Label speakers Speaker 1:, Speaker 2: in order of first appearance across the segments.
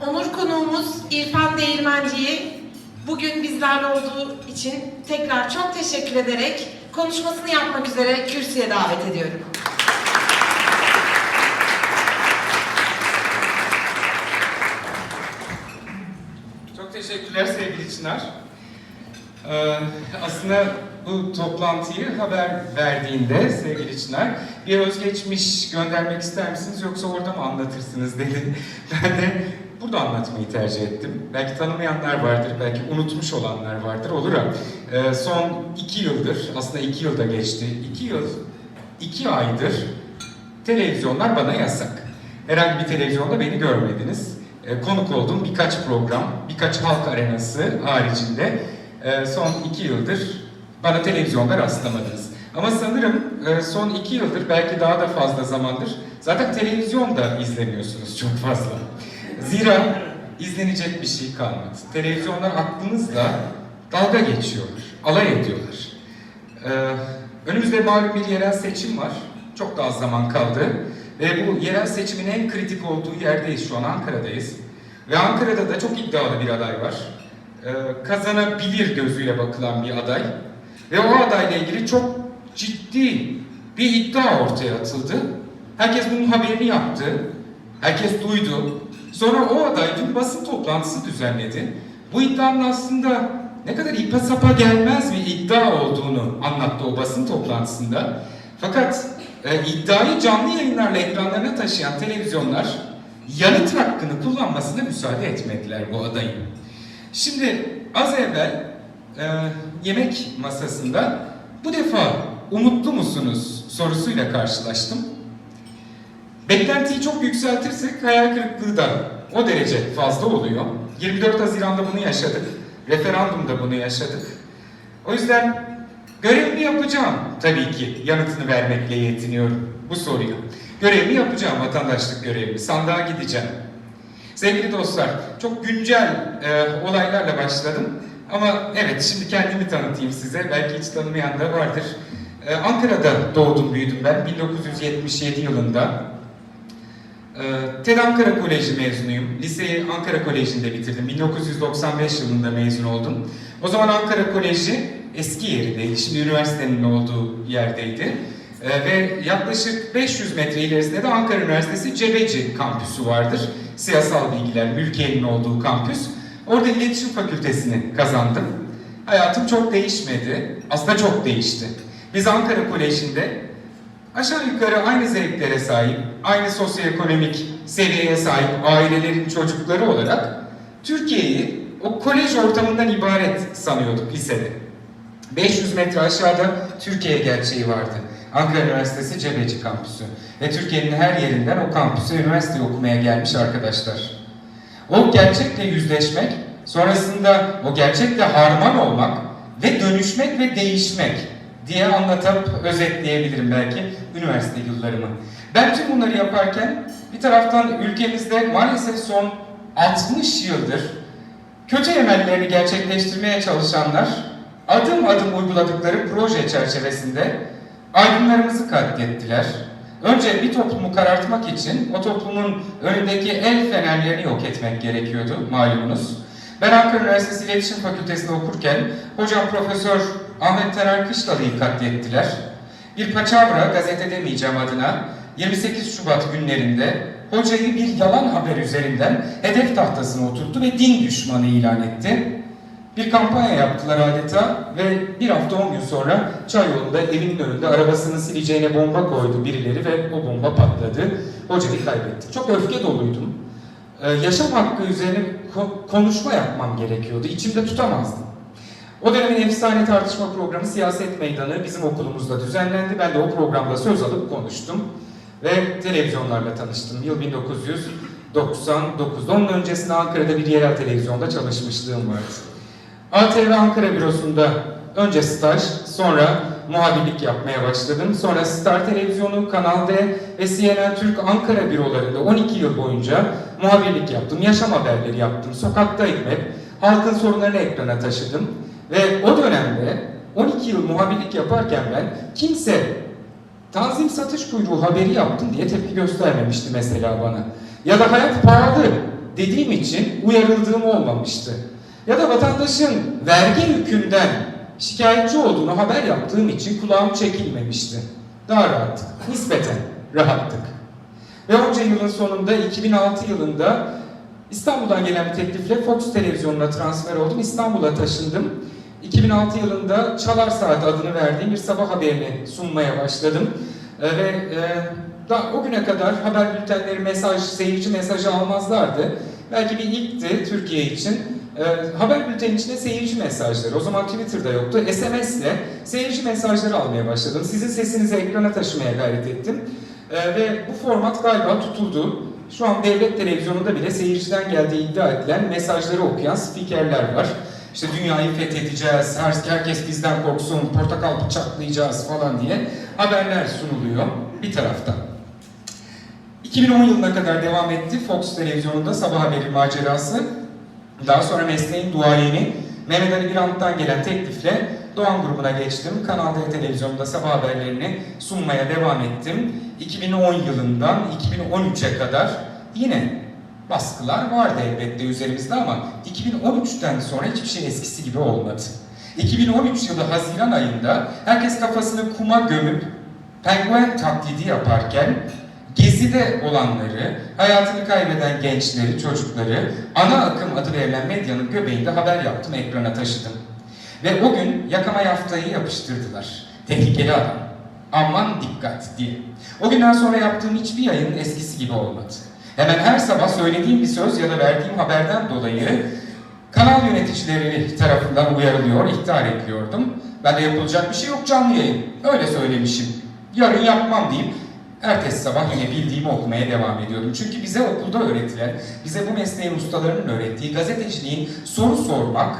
Speaker 1: Onur konuğumuz İrfan Değirmenci'yi bugün bizlerle olduğu için tekrar çok teşekkür ederek konuşmasını yapmak üzere kürsüye davet ediyorum.
Speaker 2: Çok teşekkürler sevgili Çınar. Ee, aslında bu toplantıyı haber verdiğinde sevgili Çınar bir özgeçmiş göndermek ister misiniz yoksa orada mı anlatırsınız dedi. Ben de burada anlatmayı tercih ettim. Belki tanımayanlar vardır, belki unutmuş olanlar vardır, olur ama ee, son iki yıldır, aslında iki yılda geçti, iki yıl, iki aydır televizyonlar bana yasak. Herhangi bir televizyonda beni görmediniz. E, konuk olduğum birkaç program, birkaç halk arenası haricinde e, son iki yıldır bana televizyonda rastlamadınız. Ama sanırım e, son iki yıldır, belki daha da fazla zamandır zaten televizyonda izlemiyorsunuz çok fazla. Zira izlenecek bir şey kalmadı. Televizyonlar aklınızla dalga geçiyorlar, alay ediyorlar. Ee, önümüzde malum bir yerel seçim var. Çok da az zaman kaldı. Ve bu yerel seçimin en kritik olduğu yerdeyiz şu an Ankara'dayız. Ve Ankara'da da çok iddialı bir aday var. Ee, kazanabilir gözüyle bakılan bir aday. Ve o adayla ilgili çok ciddi bir iddia ortaya atıldı. Herkes bunun haberini yaptı. Herkes duydu. Sonra o aday dün basın toplantısı düzenledi. Bu iddianın aslında ne kadar ipa sapa gelmez bir iddia olduğunu anlattı o basın toplantısında. Fakat e, iddiayı canlı yayınlarla ekranlarına taşıyan televizyonlar yanıt hakkını kullanmasına müsaade etmediler bu adayın. Şimdi az evvel e, yemek masasında bu defa umutlu musunuz sorusuyla karşılaştım. Beklentiyi çok yükseltirsek hayal kırıklığı da o derece fazla oluyor. 24 Haziran'da bunu yaşadık. Referandumda bunu yaşadık. O yüzden görevimi yapacağım tabii ki yanıtını vermekle yetiniyorum bu soruyu. Görevimi yapacağım vatandaşlık görevimi. Sandığa gideceğim. Sevgili dostlar, çok güncel e, olaylarla başladım. Ama evet, şimdi kendimi tanıtayım size. Belki hiç tanımayan da vardır. E, Ankara'da doğdum, büyüdüm ben. 1977 yılında. Ee, TED Ankara Koleji mezunuyum. Liseyi Ankara Koleji'nde bitirdim. 1995 yılında mezun oldum. O zaman Ankara Koleji eski yerindeydi. Şimdi üniversitenin olduğu yerdeydi. Ee, ve yaklaşık 500 metre ilerisinde de Ankara Üniversitesi Cebeci kampüsü vardır. Siyasal bilgiler, mülkiyenin olduğu kampüs. Orada iletişim fakültesini kazandım. Hayatım çok değişmedi. Aslında çok değişti. Biz Ankara Koleji'nde Aşağı yukarı aynı zevklere sahip, aynı sosyoekonomik seviyeye sahip ailelerin çocukları olarak Türkiye'yi o kolej ortamından ibaret sanıyorduk lisede. 500 metre aşağıda Türkiye gerçeği vardı. Ankara Üniversitesi Cebeci kampüsü. Ve Türkiye'nin her yerinden o kampüse üniversite okumaya gelmiş arkadaşlar. O gerçekle yüzleşmek, sonrasında o gerçekle harman olmak ve dönüşmek ve değişmek diye anlatıp özetleyebilirim belki üniversite yıllarımı. Ben tüm bunları yaparken bir taraftan ülkemizde maalesef son 60 yıldır kötü emellerini gerçekleştirmeye çalışanlar adım adım uyguladıkları proje çerçevesinde aydınlarımızı katlettiler. Önce bir toplumu karartmak için o toplumun önündeki el fenerlerini yok etmek gerekiyordu malumunuz. Ben Ankara Üniversitesi İletişim Fakültesi'nde okurken hocam Profesör Ahmet Terer Kışlalı'yı katlettiler. Bir paçavra gazete demeyeceğim adına 28 Şubat günlerinde hocayı bir yalan haber üzerinden hedef tahtasına oturttu ve din düşmanı ilan etti. Bir kampanya yaptılar adeta ve bir hafta 10 gün sonra Çayyolu'nda evinin önünde arabasının sileceğine bomba koydu birileri ve o bomba patladı. Hocayı kaybettik. Çok öfke doluydum. Ee, yaşam hakkı üzerine ko- konuşma yapmam gerekiyordu. İçimde tutamazdım. O dönemin efsane tartışma programı Siyaset Meydanı bizim okulumuzda düzenlendi. Ben de o programda söz alıp konuştum. Ve televizyonlarla tanıştım. Yıl 1999. Onun öncesinde Ankara'da bir yerel televizyonda çalışmışlığım vardı. ATV Ankara bürosunda önce staj, sonra muhabirlik yapmaya başladım. Sonra Star Televizyonu, Kanal D ve CNN Türk Ankara bürolarında 12 yıl boyunca muhabirlik yaptım. Yaşam haberleri yaptım. Sokaktaydım hep. Halkın sorunlarını ekrana taşıdım. Ve o dönemde 12 yıl muhabirlik yaparken ben kimse tanzim satış kuyruğu haberi yaptım diye tepki göstermemişti mesela bana. Ya da hayat pahalı dediğim için uyarıldığım olmamıştı. Ya da vatandaşın vergi yükünden şikayetçi olduğunu haber yaptığım için kulağım çekilmemişti. Daha rahattık, nispeten rahattık. Ve onca yılın sonunda 2006 yılında İstanbul'dan gelen bir teklifle Fox televizyonuna transfer oldum. İstanbul'a taşındım. 2006 yılında Çalar Saat adını verdiğim bir sabah haberini sunmaya başladım. Ee, ve e, da o güne kadar haber bültenleri mesaj, seyirci mesajı almazlardı. Belki bir ilkti Türkiye için. Ee, haber bülteni içinde seyirci mesajları. O zaman Twitter'da yoktu. SMS ile seyirci mesajları almaya başladım. Sizin sesinizi ekrana taşımaya gayret ettim. Ee, ve bu format galiba tutuldu. Şu an devlet televizyonunda bile seyirciden geldiği iddia edilen mesajları okuyan spikerler var. İşte dünyayı fethedeceğiz, her- herkes bizden korksun, portakal bıçaklayacağız falan diye haberler sunuluyor bir taraftan. 2010 yılına kadar devam etti Fox televizyonunda sabah haberi macerası. Daha sonra mesleğin duayeni Mehmet Ali Birant'tan gelen teklifle Doğan grubuna geçtim. Kanal D televizyonunda sabah haberlerini sunmaya devam ettim. 2010 yılından 2013'e kadar yine baskılar vardı elbette üzerimizde ama 2013'ten sonra hiçbir şey eskisi gibi olmadı. 2013 yılı Haziran ayında herkes kafasını kuma gömüp penguen taklidi yaparken Gezi'de olanları, hayatını kaybeden gençleri, çocukları ana akım adı verilen medyanın göbeğinde haber yaptım, ekrana taşıdım. Ve o gün yakama yaftayı yapıştırdılar. Tehlikeli adam. Aman dikkat diye. O günden sonra yaptığım hiçbir yayın eskisi gibi olmadı. Hemen her sabah söylediğim bir söz ya da verdiğim haberden dolayı kanal yöneticileri tarafından uyarılıyor, ihtar ediliyordum. Ben de yapılacak bir şey yok canlı yayın. Öyle söylemişim. Yarın yapmam deyip ertesi sabah yine bildiğimi okumaya devam ediyordum. Çünkü bize okulda öğretilen, bize bu mesleğin ustalarının öğrettiği gazeteciliğin soru sormak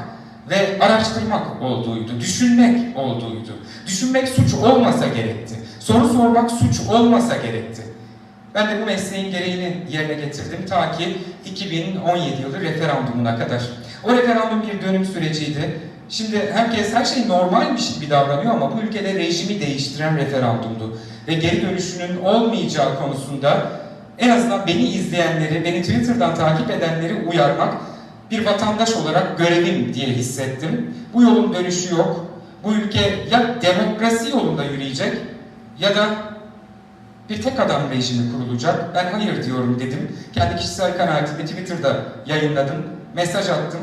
Speaker 2: ve araştırmak olduğuydu, düşünmek olduğuydu. Düşünmek suç olmasa gerekti. Soru sormak suç olmasa gerekti. Ben de bu mesleğin gereğini yerine getirdim ta ki 2017 yılı referandumuna kadar. O referandum bir dönüm süreciydi. Şimdi herkes her şey normalmiş gibi davranıyor ama bu ülkede rejimi değiştiren referandumdu. Ve geri dönüşünün olmayacağı konusunda en azından beni izleyenleri, beni Twitter'dan takip edenleri uyarmak bir vatandaş olarak görevim diye hissettim. Bu yolun dönüşü yok. Bu ülke ya demokrasi yolunda yürüyecek ya da bir tek adam rejimi kurulacak. Ben hayır diyorum dedim. Kendi kişisel kanaatimi Twitter'da yayınladım. Mesaj attım.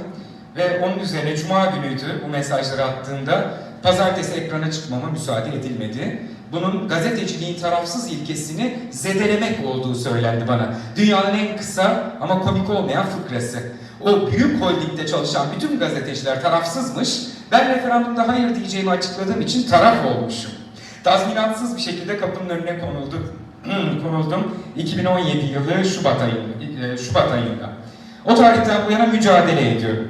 Speaker 2: Ve onun üzerine Cuma günüydü bu mesajları attığında pazartesi ekrana çıkmama müsaade edilmedi. Bunun gazeteciliğin tarafsız ilkesini zedelemek olduğu söylendi bana. Dünyanın en kısa ama komik olmayan fıkrası. O büyük holdingde çalışan bütün gazeteciler tarafsızmış. Ben referandumda hayır diyeceğimi açıkladığım için taraf olmuşum. Tazminatsız bir şekilde kapının önüne konuldu. konuldum 2017 yılı Şubat ayında. Şubat ayında. O tarihten bu yana mücadele ediyorum.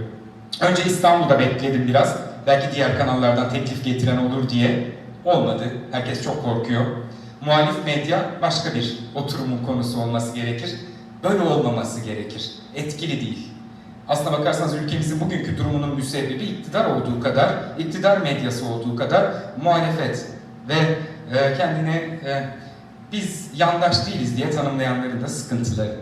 Speaker 2: Önce İstanbul'da bekledim biraz. Belki diğer kanallardan teklif getiren olur diye. Olmadı. Herkes çok korkuyor. Muhalif medya başka bir oturumun konusu olması gerekir. Böyle olmaması gerekir. Etkili değil. Aslına bakarsanız ülkemizin bugünkü durumunun müsebbibi iktidar olduğu kadar, iktidar medyası olduğu kadar muhalefet ve e, kendine e, biz yandaş değiliz diye tanımlayanların da sıkıntıları.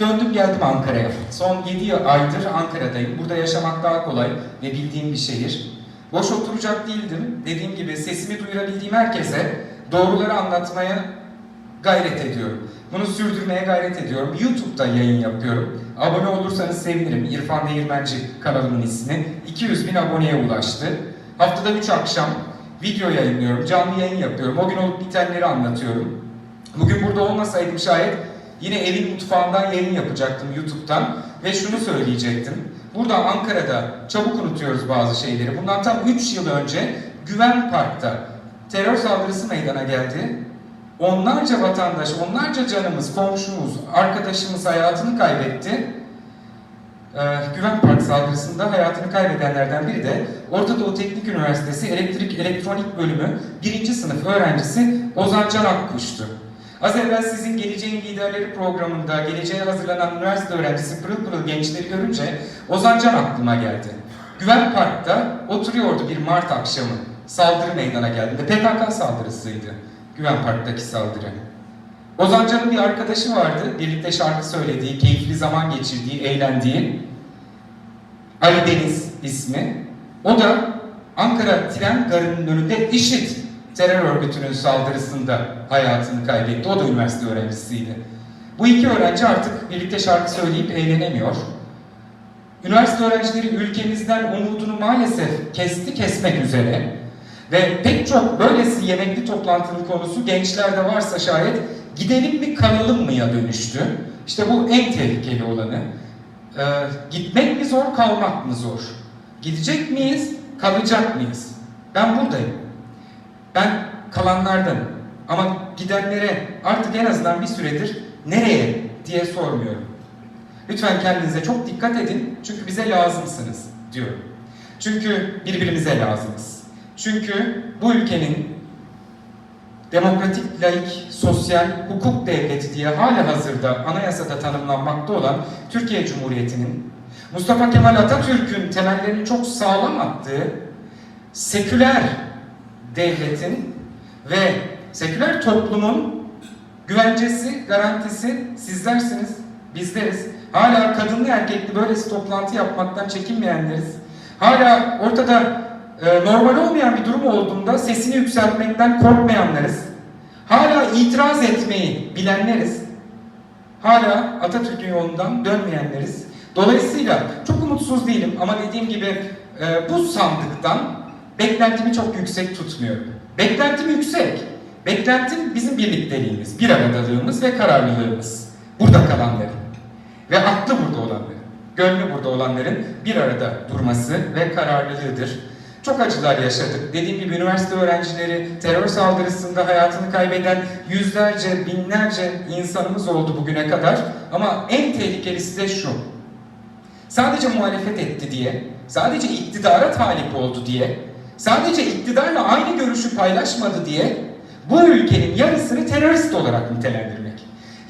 Speaker 2: Döndüm geldim Ankara'ya. Son 7 aydır Ankara'dayım. Burada yaşamak daha kolay ve bildiğim bir şehir. Boş oturacak değildim. Dediğim gibi sesimi duyurabildiğim herkese doğruları anlatmaya gayret ediyorum. Bunu sürdürmeye gayret ediyorum. YouTube'da yayın yapıyorum. Abone olursanız sevinirim. İrfan Değirmenci kanalımın ismi. 200 bin aboneye ulaştı. Haftada 3 akşam video yayınlıyorum. Canlı yayın yapıyorum. O gün olup bitenleri anlatıyorum. Bugün burada olmasaydım şayet yine evin mutfağından yayın yapacaktım YouTube'dan. Ve şunu söyleyecektim. Burada Ankara'da çabuk unutuyoruz bazı şeyleri. Bundan tam 3 yıl önce Güven Park'ta terör saldırısı meydana geldi. Onlarca vatandaş, onlarca canımız, komşumuz, arkadaşımız hayatını kaybetti. Ee, Güven Park saldırısında hayatını kaybedenlerden biri de Orta Doğu Teknik Üniversitesi Elektrik Elektronik Bölümü 1. sınıf öğrencisi Ozan Can Akkuş'tu. Az evvel sizin Geleceğin Liderleri programında geleceğe hazırlanan üniversite öğrencisi pırıl pırıl gençleri görünce Ozan Can aklıma geldi. Güven Park'ta oturuyordu bir Mart akşamı. Saldırı meydana geldiğinde PKK saldırısıydı. Güven Park'taki saldırı. Ozan Can'ın bir arkadaşı vardı. Birlikte şarkı söylediği, keyifli zaman geçirdiği, eğlendiği. Ali Deniz ismi. O da Ankara tren garının önünde IŞİD terör örgütünün saldırısında hayatını kaybetti. O da üniversite öğrencisiydi. Bu iki öğrenci artık birlikte şarkı söyleyip eğlenemiyor. Üniversite öğrencileri ülkemizden umudunu maalesef kesti kesmek üzere ve pek çok böylesi yemekli toplantının konusu gençlerde varsa şayet gidelim mi kalalım mıya dönüştü. İşte bu en tehlikeli olanı. Ee, gitmek mi zor, kalmak mı zor? Gidecek miyiz, kalacak mıyız? Ben buradayım. Ben kalanlardanım. Ama gidenlere artık en azından bir süredir nereye diye sormuyorum. Lütfen kendinize çok dikkat edin çünkü bize lazımsınız diyorum. Çünkü birbirimize lazımız. Çünkü bu ülkenin demokratik, laik, sosyal, hukuk devleti diye hala hazırda anayasada tanımlanmakta olan Türkiye Cumhuriyeti'nin Mustafa Kemal Atatürk'ün temellerini çok sağlam attığı seküler devletin ve seküler toplumun güvencesi, garantisi sizlersiniz, bizleriz. Hala kadınlı erkekli böylesi toplantı yapmaktan çekinmeyenleriz. Hala ortada e, normal olmayan bir durum olduğunda sesini yükseltmekten korkmayanlarız. Hala itiraz etmeyi bilenleriz. Hala Atatürk'ün yolundan dönmeyenleriz. Dolayısıyla çok umutsuz değilim ama dediğim gibi e, bu sandıktan beklentimi çok yüksek tutmuyorum. Beklentim yüksek. Beklentim bizim birlikteliğimiz, bir aradalığımız ve kararlılığımız. Burada kalanların ve aklı burada olanların, gönlü burada olanların bir arada durması ve kararlılığıdır. Çok acılar yaşadık. Dediğim gibi üniversite öğrencileri terör saldırısında hayatını kaybeden yüzlerce, binlerce insanımız oldu bugüne kadar. Ama en tehlikelisi de şu. Sadece muhalefet etti diye, sadece iktidara talip oldu diye, sadece iktidarla aynı görüşü paylaşmadı diye bu ülkenin yarısını terörist olarak nitelendirmek.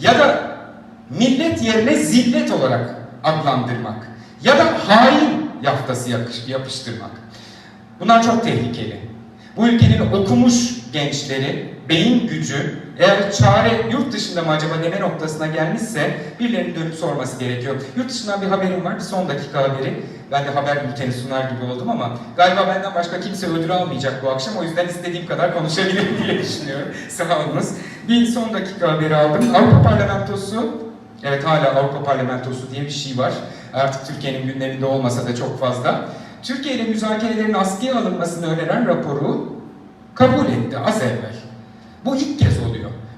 Speaker 2: Ya da millet yerine zillet olarak adlandırmak. Ya da hain yaftası yapıştırmak. Bunlar çok tehlikeli. Bu ülkenin okumuş gençleri, beyin gücü, eğer çare yurt dışında mı acaba deme noktasına gelmişse birilerinin dönüp sorması gerekiyor. Yurt dışından bir haberim var, bir son dakika haberi. Ben de haber bülteni sunar gibi oldum ama galiba benden başka kimse ödül almayacak bu akşam. O yüzden istediğim kadar konuşabilirim diye düşünüyorum. Sağ olunuz. Bir son dakika haberi aldım. Avrupa Parlamentosu, evet hala Avrupa Parlamentosu diye bir şey var. Artık Türkiye'nin gündeminde olmasa da çok fazla. Türkiye ile müzakerelerin askıya alınmasını öneren raporu kabul etti az evvel. Bu ilk kez.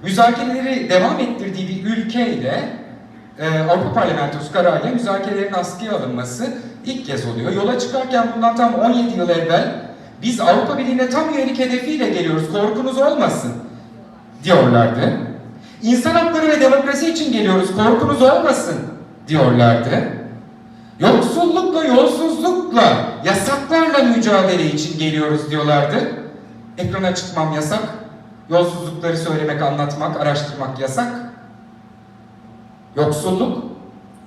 Speaker 2: Müzakereleri devam ettirdiği bir ülkeyle e, Avrupa Parlamentosu kararıyla müzakerelerin askıya alınması ilk kez oluyor. Yola çıkarken bundan tam 17 yıl evvel biz Avrupa Birliği'ne tam üyelik hedefiyle geliyoruz, korkunuz olmasın diyorlardı. İnsan hakları ve demokrasi için geliyoruz, korkunuz olmasın diyorlardı. Yoksullukla, yolsuzlukla, yasaklarla mücadele için geliyoruz diyorlardı. Ekrana çıkmam yasak, yolsuzlukları söylemek, anlatmak, araştırmak yasak. Yoksulluk,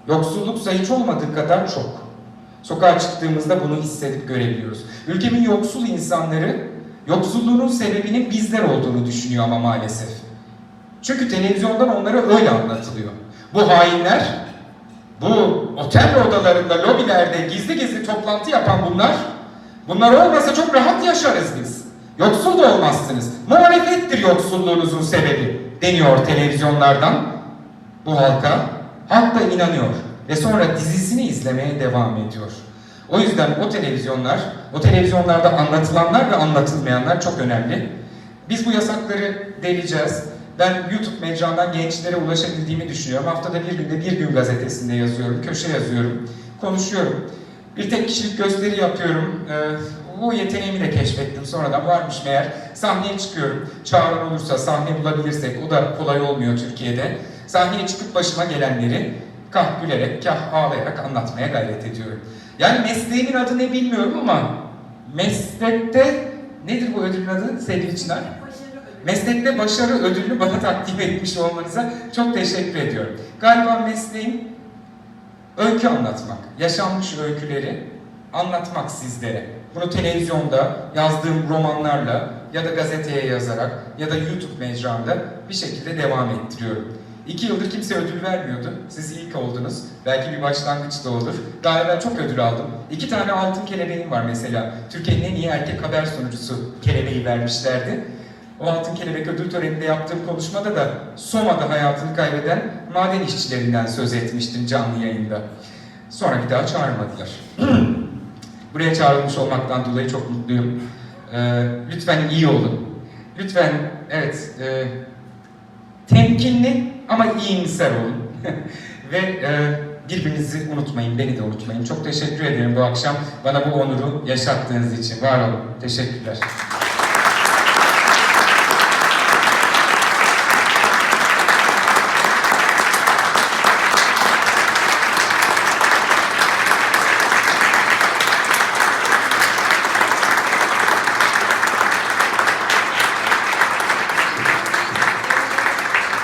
Speaker 2: yoksulluk hiç olmadığı kadar çok. Sokağa çıktığımızda bunu hissedip görebiliyoruz. Ülkemin yoksul insanları yoksulluğunun sebebinin bizler olduğunu düşünüyor ama maalesef. Çünkü televizyondan onlara öyle anlatılıyor. Bu hainler, bu otel odalarında, lobilerde gizli gizli toplantı yapan bunlar, bunlar olmasa çok rahat yaşarız biz. Yoksul da olmazsınız. Muhalefettir yoksulluğunuzun sebebi deniyor televizyonlardan bu halka. Halk da inanıyor ve sonra dizisini izlemeye devam ediyor. O yüzden o televizyonlar, o televizyonlarda anlatılanlar ve anlatılmayanlar çok önemli. Biz bu yasakları deleceğiz. Ben YouTube mecrandan gençlere ulaşabildiğimi düşünüyorum. Haftada bir günde bir gün gazetesinde yazıyorum, köşe yazıyorum, konuşuyorum. Bir tek kişilik gösteri yapıyorum. Ee, bu yeteneğimi de keşfettim sonradan. Varmış meğer. Sahneye çıkıyorum. Çağıran olursa, sahne bulabilirsek, o da kolay olmuyor Türkiye'de. Sahneye çıkıp başıma gelenleri kah gülerek, kah ağlayarak anlatmaya gayret ediyorum. Yani mesleğimin adı ne bilmiyorum ama meslekte nedir bu ödülün adı sevgili Çınar? Meslekte başarı ödülünü bana takdim etmiş olmanıza çok teşekkür ediyorum. Galiba mesleğim öykü anlatmak, yaşanmış öyküleri anlatmak sizlere. Bunu televizyonda, yazdığım romanlarla ya da gazeteye yazarak ya da YouTube mecramda bir şekilde devam ettiriyorum. İki yıldır kimse ödül vermiyordu. Siz ilk oldunuz. Belki bir başlangıç da olur. Daha evvel çok ödül aldım. İki tane altın kelebeğim var mesela. Türkiye'nin en iyi erkek haber sunucusu kelebeği vermişlerdi. O altın kelebek ödül töreninde yaptığım konuşmada da Soma'da hayatını kaybeden maden işçilerinden söz etmiştim canlı yayında. Sonra bir daha çağırmadılar. Buraya çağrılmış olmaktan dolayı çok mutluyum. Ee, lütfen iyi olun. Lütfen evet e, temkinli ama iyimser olun. Ve e, birbirinizi unutmayın, beni de unutmayın. Çok teşekkür ederim bu akşam bana bu onuru yaşattığınız için. Var olun. Teşekkürler.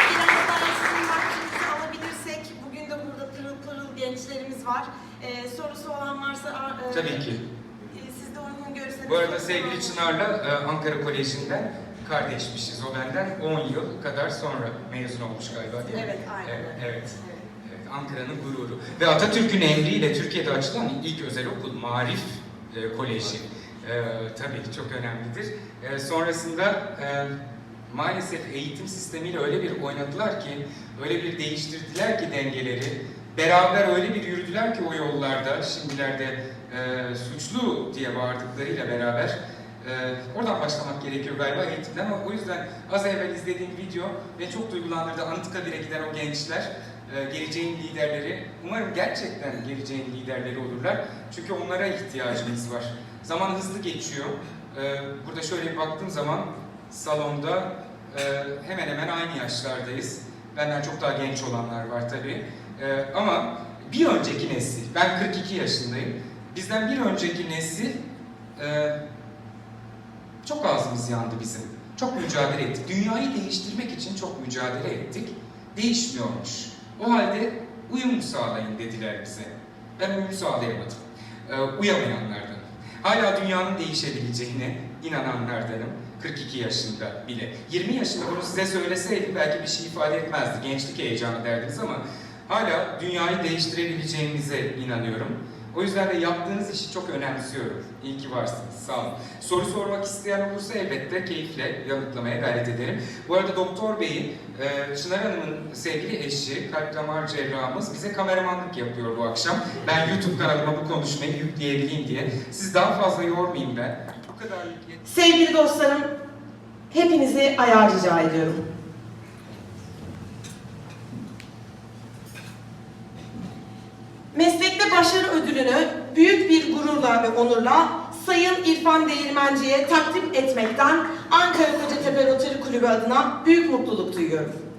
Speaker 3: Biraz daha sizin vaktinizi alabilirsek, bugün de burada pırıl pırıl gençlerimiz var. Ee, sorusu olan varsa a- e,
Speaker 2: Tabii ki.
Speaker 3: e, siz de uygun görürseniz.
Speaker 2: Bu arada sevgili Çınar'la e, Ankara Koleji'nden kardeşmişiz. O benden 10 yıl kadar sonra mezun olmuş galiba değil mi?
Speaker 3: Evet, aynen.
Speaker 2: Evet, evet.
Speaker 3: Evet.
Speaker 2: Evet, Ankara'nın gururu. Ve Atatürk'ün emriyle Türkiye'de açılan ilk özel okul Marif e, Koleji. E, tabii çok önemlidir. E, sonrasında e, maalesef eğitim sistemiyle öyle bir oynadılar ki, öyle bir değiştirdiler ki dengeleri, beraber öyle bir yürüdüler ki o yollarda, şimdilerde e, suçlu diye bağırdıklarıyla beraber e, oradan başlamak gerekiyor galiba eğitimden ama o yüzden az evvel izlediğim video ve çok duygulandırdı. Anıtkabir'e giden o gençler, e, geleceğin liderleri, umarım gerçekten geleceğin liderleri olurlar. Çünkü onlara ihtiyacımız var. Zaman hızlı geçiyor. E, burada şöyle bir baktığım zaman salonda e, hemen hemen aynı yaşlardayız. Benden çok daha genç olanlar var tabii. E, ama bir önceki nesil, ben 42 yaşındayım. Bizden bir önceki nesil e, çok ağzımız yandı bizim. Çok mücadele ettik. Dünyayı değiştirmek için çok mücadele ettik. Değişmiyormuş. O halde uyum sağlayın dediler bize. Ben uyum sağlayamadım. Ee, uyamayanlardan. Hala dünyanın değişebileceğine inananlardanım. 42 yaşında bile. 20 yaşında bunu size söyleseydim belki bir şey ifade etmezdi. Gençlik heyecanı derdiniz ama hala dünyayı değiştirebileceğimize inanıyorum. O yüzden de yaptığınız işi çok önemsiyorum. İyi ki varsınız. Sağ olun. Soru sormak isteyen olursa elbette keyifle yanıtlamaya gayret ederim. Bu arada Doktor Bey'i, e, Çınar Hanım'ın sevgili eşi, kalp damar cerrahımız bize kameramanlık yapıyor bu akşam. Ben YouTube kanalıma bu konuşmayı yükleyebileyim diye. Siz daha fazla yormayayım ben. Bu kadar
Speaker 1: Sevgili dostlarım, hepinizi ayağa rica ediyorum. Meslekte başarı ödülünü büyük bir gururla ve onurla Sayın İrfan Değirmenci'ye takdim etmekten Ankara Kocatepe Rotary Kulübü adına büyük mutluluk duyuyorum.